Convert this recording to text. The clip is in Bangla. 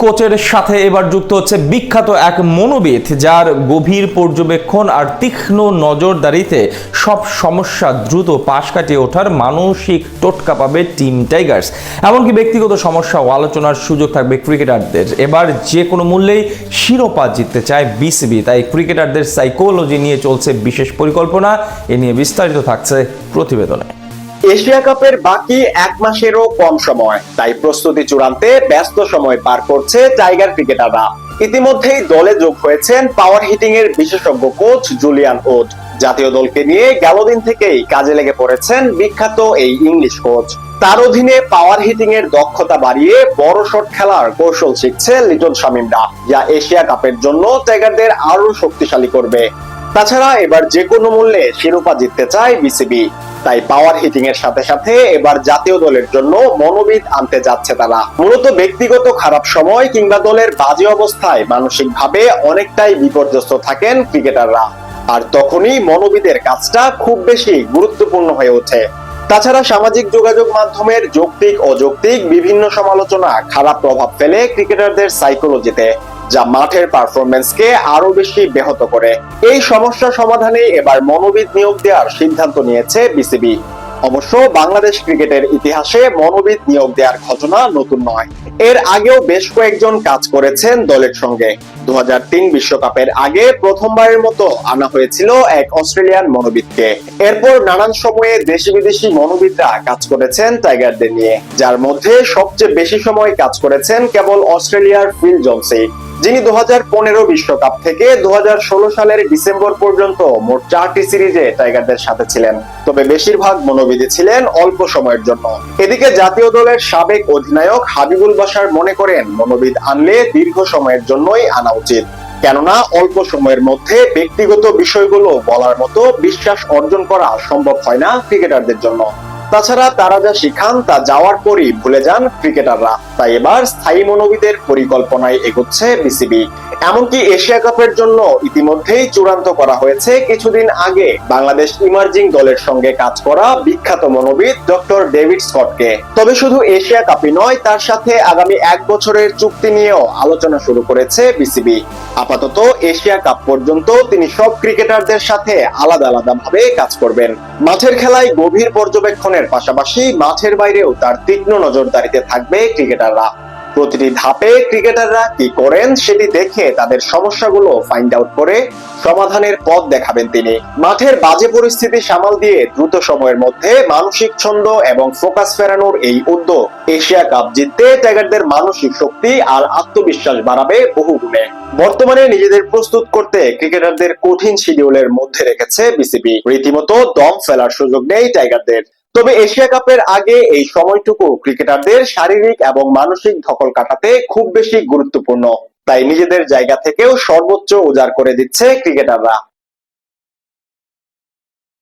কোচের সাথে এবার যুক্ত হচ্ছে বিখ্যাত এক মনোবিদ যার গভীর পর্যবেক্ষণ আর তীক্ষ্ণ নজরদারিতে সব সমস্যা দ্রুত পাশ কাটিয়ে ওঠার মানসিক টোটকা পাবে টিম টাইগার্স। এমনকি ব্যক্তিগত সমস্যা ও আলোচনার সুযোগ থাকবে ক্রিকেটারদের। এবার যে কোনো মূল্যেই শিরোপা জিততে চায় বিসিবি, তাই ক্রিকেটারদের সাইকোলজি নিয়ে চলছে বিশেষ পরিকল্পনা। এ নিয়ে বিস্তারিত থাকছে প্রতিবেদনে। এশিয়া কাপের বাকি এক মাসেরও কম সময়। তাই প্রস্তুতি চূড়ান্তে ব্যস্ত সময় পার করছে টাইগার ক্রিকেটাররা। ইতিমধ্যেই দলে যোগ হয়েছেন পাওয়ার হিটিং এর বিশেষজ্ঞ কোচ জুলিয়ান ওড জাতীয় দলকে নিয়ে গেল দিন থেকেই কাজে লেগে পড়েছেন বিখ্যাত এই ইংলিশ কোচ। তার অধীনে পাওয়ার হিটিং এর দক্ষতা বাড়িয়ে বড় শট খেলার কৌশল শিখছে লিটন শামিমরা। যা এশিয়া কাপের জন্য টাইগারদের আরও শক্তিশালী করবে। তাছাড়া এবার যে কোনো মূল্যে শিরোপা জিততে চায় বিসিবি। তাই পাওয়ার হিটিং এর সাথে সাথে এবার জাতীয় দলের জন্য মনোবিদ আনতে যাচ্ছে তারা। মূলত ব্যক্তিগত খারাপ সময় কিংবা দলের বাজে অবস্থায় মানসিকভাবে অনেকটাই বিপর্যস্ত থাকেন ক্রিকেটাররা। আর তখনই মনোবিদের কাজটা খুব বেশি গুরুত্বপূর্ণ হয়ে ওঠে। তাছাড়া সামাজিক যোগাযোগ মাধ্যমের যৌক্তিক, অযৌক্তিক বিভিন্ন সমালোচনা খারাপ প্রভাব ফেলে ক্রিকেটারদের সাইকোলজিতে যা মাঠের পারফরমেন্সকে আরও বেশি ব্যাহত করে। এই সমস্যা সমাধানে এবার মনোবিদ নিয়োগ দেওয়ার সিদ্ধান্ত নিয়েছে বিসিবি। অবশ্য বাংলাদেশ ক্রিকেটের ইতিহাসে মনোবিদ নিয়োগ দেওয়ার ঘটনা নতুন নয়। এর আগেও বেশ কয়েকজন কাজ করেছেন দলের সঙ্গে। দু বিশ্বকাপের আগে প্রথমবারের মতো আনা হয়েছিল এক অস্ট্রেলিয়ান মনোবিদকে। এরপর নানান সময়ে দেশি বিদেশি মনোবিদরা কাজ করেছেন টাইগারদের নিয়ে, যার মধ্যে সবচেয়ে বেশি সময় কাজ করেছেন কেবল অস্ট্রেলিয়ার ফিল জনসি যিনি দু বিশ্বকাপ থেকে দু হাজার ষোলো সালের ডিসেম্বর পর্যন্ত মোট চারটি সিরিজে টাইগারদের সাথে ছিলেন। তবে বেশিরভাগ মনোবিদে ছিলেন অল্প সময়ের জন্য। এদিকে জাতীয় দলের সাবেক অধিনায়ক হাবিবুল বাসার মনে করেন, মনোবিদ আনলে দীর্ঘ সময়ের জন্যই আনা উচিত। কেননা, অল্প সময়ের মধ্যে ব্যক্তিগত বিষয়গুলো বলার মতো বিশ্বাস অর্জন করা সম্ভব হয় না ক্রিকেটারদের জন্য। তাছাড়া তারা যা শিখান তা যাওয়ার পরই ভুলে যান ক্রিকেটাররা। তাই এবার স্থায়ী মনোবিদের পরিকল্পনায় এগোচ্ছে বিসিবি। এমনকি এশিয়া কাপের জন্য ইতিমধ্যেই চূড়ান্ত করা হয়েছে কিছুদিন আগে বাংলাদেশ ইমার্জিং দলের সঙ্গে কাজ করা বিখ্যাত মনোবিদ ডক্টর ডেভিড স্কটকে। তবে শুধু এশিয়া কাপই নয়, তার সাথে আগামী এক বছরের চুক্তি নিয়েও আলোচনা শুরু করেছে বিসিবি। আপাতত এশিয়া কাপ পর্যন্ত তিনি সব ক্রিকেটারদের সাথে আলাদা আলাদা ভাবে কাজ করবেন। মাঠের খেলায় গভীর পর্যবেক্ষণের পাশাপাশি মাঠের বাইরেও তার তীক্ষ্ণ নজরদারিতে থাকবে ক্রিকেটাররা। প্রতিটি ধাপে ক্রিকেটাররা কি করেন সেটি দেখে তাদের সমস্যাগুলো ফাইন্ড আউট করে সমাধানের পথ দেখাবেন তিনি। মাঠের বাজে পরিস্থিতি সামাল দিয়ে দ্রুত সময়ের মধ্যে মানসিক ছন্দ এবং ফোকাস ফেরানোর এই উদ্যোগ এশিয়া কাপ জিততে টাইগারদের মানসিক শক্তি আর আত্মবিশ্বাস বাড়াবে বহু গুণে বর্তমানে নিজেদের প্রস্তুত করতে ক্রিকেটারদের কঠিন শিডিউলের মধ্যে রেখেছে বিসিবি। রীতিমতো দম ফেলার সুযোগ নেই টাইগারদের। তবে এশিয়া কাপের আগে এই সময়টুকু ক্রিকেটারদের শারীরিক এবং মানসিক ধকল কাটাতে খুব বেশি গুরুত্বপূর্ণ। তাই নিজেদের জায়গা থেকেও সর্বোচ্চ উজাড় করে দিচ্ছে ক্রিকেটাররা।